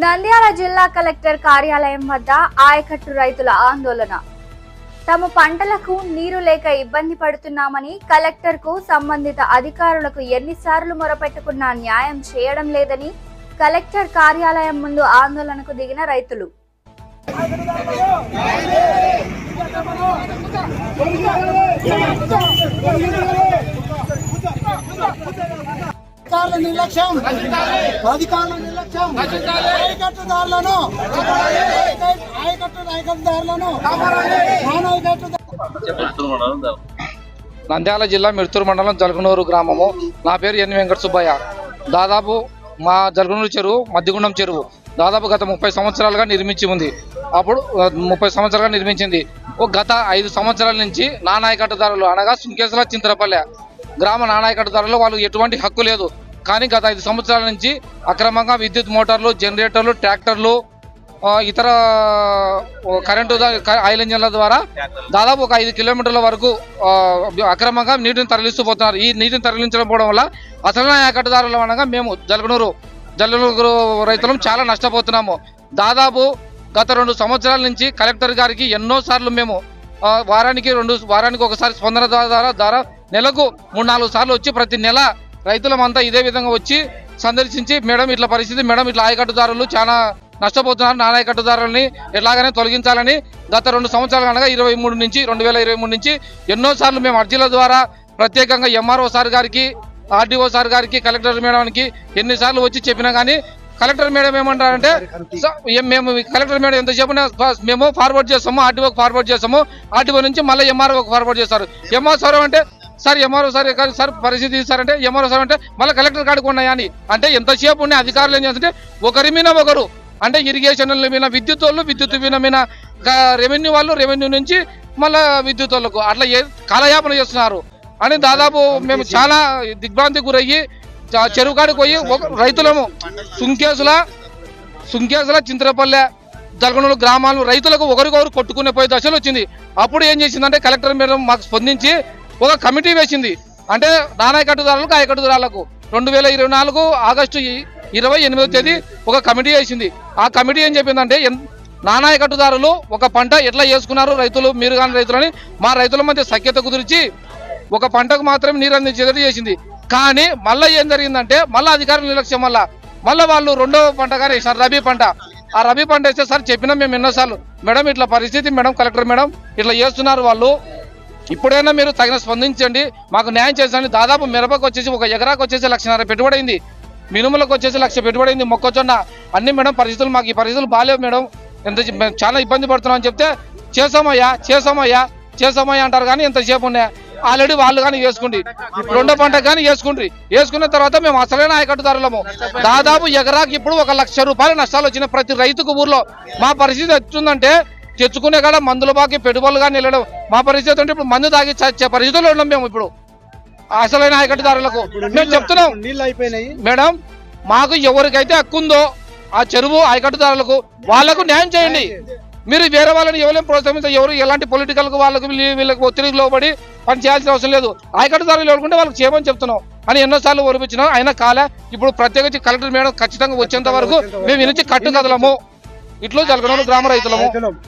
నంద్యాల జిల్లా కలెక్టర్ కార్యాలయం వద్ద ఆయకట్టు రైతుల ఆందోళన. తమ పంటలకు నీరు లేక ఇబ్బంది పడుతున్నామని కలెక్టర్కు సంబంధిత అధికారులకు ఎన్నిసార్లు మొరపెట్టుకున్నా న్యాయం చేయడం లేదని కలెక్టర్ కార్యాలయం ముందు ఆందోళనకు దిగిన రైతులు అధికారుల నిర్లక్ష్యం. అధికారుల నిర్లక్ష్యం. ఆయకట్టుదారులను ఆయకట్టు ఆయకట్టుదారులను నంద్యాల జిల్లా మిర్తూరు మండలం జలగనూరు గ్రామము. నా పేరు ఎన్ వెంకట సుబ్బయ్య. దాదాపు మా జలగనూరు చెరువు మద్దిగుండం చెరువు దాదాపు గత ముప్పై సంవత్సరాలుగా నిర్మించి ఉంది. అప్పుడు ముప్పై సంవత్సరాలుగా నిర్మించింది. ఓ గత ఐదు సంవత్సరాల నుంచి నానాయకట్టుదారులు అనగా సుంకేసుల చింతరపల్లె గ్రామ నానాయకట్టుదారులు వాళ్ళు ఎటువంటి హక్కు లేదు. కానీ గత ఐదు సంవత్సరాల నుంచి అక్రమంగా విద్యుత్ మోటార్లు జనరేటర్లు ట్రాక్టర్లు ఇతర కరెంటు ఆయిల్ ఇంజన్ల ద్వారా దాదాపు ఒక ఐదు కిలోమీటర్ల వరకు అక్రమంగా నీటిని తరలిస్తూ పోతున్నారు. ఈ నీటిని తరలించకపోవడం వల్ల అసలు యాకటదారులు అనగా మేము జలగనూరు జలగనూరు రైతులం చాలా నష్టపోతున్నాము. దాదాపు గత రెండు సంవత్సరాల నుంచి కలెక్టర్ గారికి ఎన్నో సార్లు మేము వారానికి రెండు వారానికి ఒకసారి స్పందన ద్వారా ద్వారా నెలకు మూడు నాలుగు సార్లు వచ్చి ప్రతి నెల రైతులమంతా ఇదే విధంగా వచ్చి సందర్శించి మేడం ఇట్లా పరిస్థితి మేడం ఇట్లా ఆయకట్టుదారులు చాలా నష్టపోతున్నారు నానాయకట్టుదారులని ఎలాగనే తొలగించాలని గత రెండు సంవత్సరాలు అనగా ఇరవై మూడు నుంచి రెండు వేల ఇరవై మూడు నుంచి ఎన్నో సార్లు మేము అర్జీల ద్వారా ప్రత్యేకంగా ఎంఆర్ఓ సార్ గారికి ఆర్డీఓ సార్ గారికి కలెక్టర్ మేడంకి ఎన్నిసార్లు వచ్చి చెప్పినా కానీ కలెక్టర్ మేడం ఏమంటారంటే మేము కలెక్టర్ మేడం ఎంత చెప్పినా మేము ఫార్వర్డ్ చేస్తాము ఆర్డీఓకి ఫార్వర్డ్ చేస్తాము ఆర్డీఓ నుంచి మళ్ళీ ఎంఆర్ఓకి ఫార్వర్డ్ చేస్తారు. ఎంఆర్ సార్ అంటే సార్ ఎంఆర్ఓ సార్ సార్ పరిస్థితి ఇస్తారంటే అంటే ఎంఆర్ఓ సార్ అంటే మళ్ళీ కలెక్టర్ కాడికి ఉన్నాయా అని అంటే ఎంతసేపు ఉన్నాయి అధికారులు ఏం చేస్తుంటే ఒకరి మీద ఒకరు అంటే ఇరిగేషన్ మీద విద్యుత్ వాళ్ళు విద్యుత్ మీద రెవెన్యూ వాళ్ళు రెవెన్యూ నుంచి మళ్ళా విద్యుత్ వాళ్ళకు అట్లా కాలయాపన చేస్తున్నారు. అని దాదాపు మేము చాలా దిగ్భ్రాంతి గురయ్యి చెరువు కాడికి పోయి రైతులము సుంకేసుల సుంకేసుల చింతరపల్లె దల్గొండలు గ్రామాలు రైతులకు ఒకరికొకరు కొట్టుకునే పోయే దశలు వచ్చింది. అప్పుడు ఏం చేసిందంటే కలెక్టర్ మేడం మాకు స్పందించి ఒక కమిటీ వేసింది. అంటే నానాయకట్టుదారులకు ఆయకట్టుదారులకు రెండు వేల ఇరవై నాలుగు ఆగస్టు ఇరవై ఎనిమిదో తేదీ ఒక కమిటీ వేసింది. ఆ కమిటీ ఏం చెప్పిందంటే నానాయకట్టుదారులు ఒక పంట ఎట్లా చేసుకున్నారు రైతులు మీరు కానీ రైతులని మా రైతుల మధ్య సఖ్యత కుదిర్చి ఒక పంటకు మాత్రమే నీరు అందించేటట్టు చేసింది. కానీ మళ్ళీ ఏం జరిగిందంటే మళ్ళీ అధికారుల నిర్లక్ష్యం వల్ల మళ్ళీ వాళ్ళు రెండవ పంట కానీ వేసారు రబీ పంట. ఆ రబీ పంట వేస్తే సార్ చెప్పినా మేము ఎన్నోసార్లు మేడం ఇట్లా పరిస్థితి మేడం కలెక్టర్ మేడం ఇట్లా చేస్తున్నారు వాళ్ళు ఇప్పుడైనా మీరు తగిన స్పందించండి. మాకు న్యాయం చేసండి దాదాపు మిరపకు వచ్చేసి ఒక ఎకరాకు వచ్చేసి లక్షన్నర పెట్టుబడి అయింది మినుములకు వచ్చేసి లక్ష పెట్టుబడి అయింది మొక్కజొన్న అన్ని మేడం పరిస్థితులు మాకు ఈ పరిస్థితులు బాగాలేవు మేడం. ఎంత చాలా ఇబ్బంది పడుతున్నాం అని చెప్తే చేసామయ్యా చేసామయ్యా చేసామయ్యా అంటారు కానీ ఎంతసేపు ఉన్నాయి. ఆల్రెడీ వాళ్ళు కానీ వేసుకుండి రెండో పంట కానీ వేసుకుండ్రి. వేసుకున్న తర్వాత మేము అసలైన ఆయకట్టుదారులము దాదాపు ఎకరాకి ఇప్పుడు ఒక లక్ష రూపాయల నష్టాలు వచ్చిన ప్రతి రైతుకు ఊర్లో మా పరిస్థితి వచ్చిందంటే తెచ్చుకునే కాడ మందుల బాకి పెట్టుబడులు కానీ వెళ్ళడం మా పరిస్థితి అంటే ఇప్పుడు మందు తాగి చచ్చే పరిస్థితుల్లో ఉన్నాం మేము ఇప్పుడు. అసలైన ఆయకట్టుదారులకు మేము చెప్తున్నాం. నీళ్ళు అయిపోయినాయి. మేడం మాకు ఎవరికైతే హక్కు ఉందో ఆ చెరువు ఆయకట్టుదారులకు వాళ్ళకు న్యాయం చేయండి. మీరు వేరే వాళ్ళని ఎవరైనా ప్రోత్సహించారు ఎవరు ఎలాంటి పొలిటికల్ వాళ్ళకు వీళ్ళ- వీళ్ళకి ఒత్తిడికి లోబడి పని చేయాల్సిన అవసరం లేదు. ఆయకట్టుదారులు ఎవరుకుంటే వాళ్ళకి చేయమని చెప్తున్నాం. అని ఎన్నోసార్లు ఓడిపించినాం అయినా కాలే. ఇప్పుడు ప్రత్యేకించి కలెక్టర్ మేడం ఖచ్చితంగా వచ్చేంత వరకు మేము నుంచి కట్టు కదలము. ఇట్లు జలగనూరు గ్రామ రైతులము. రైతులం.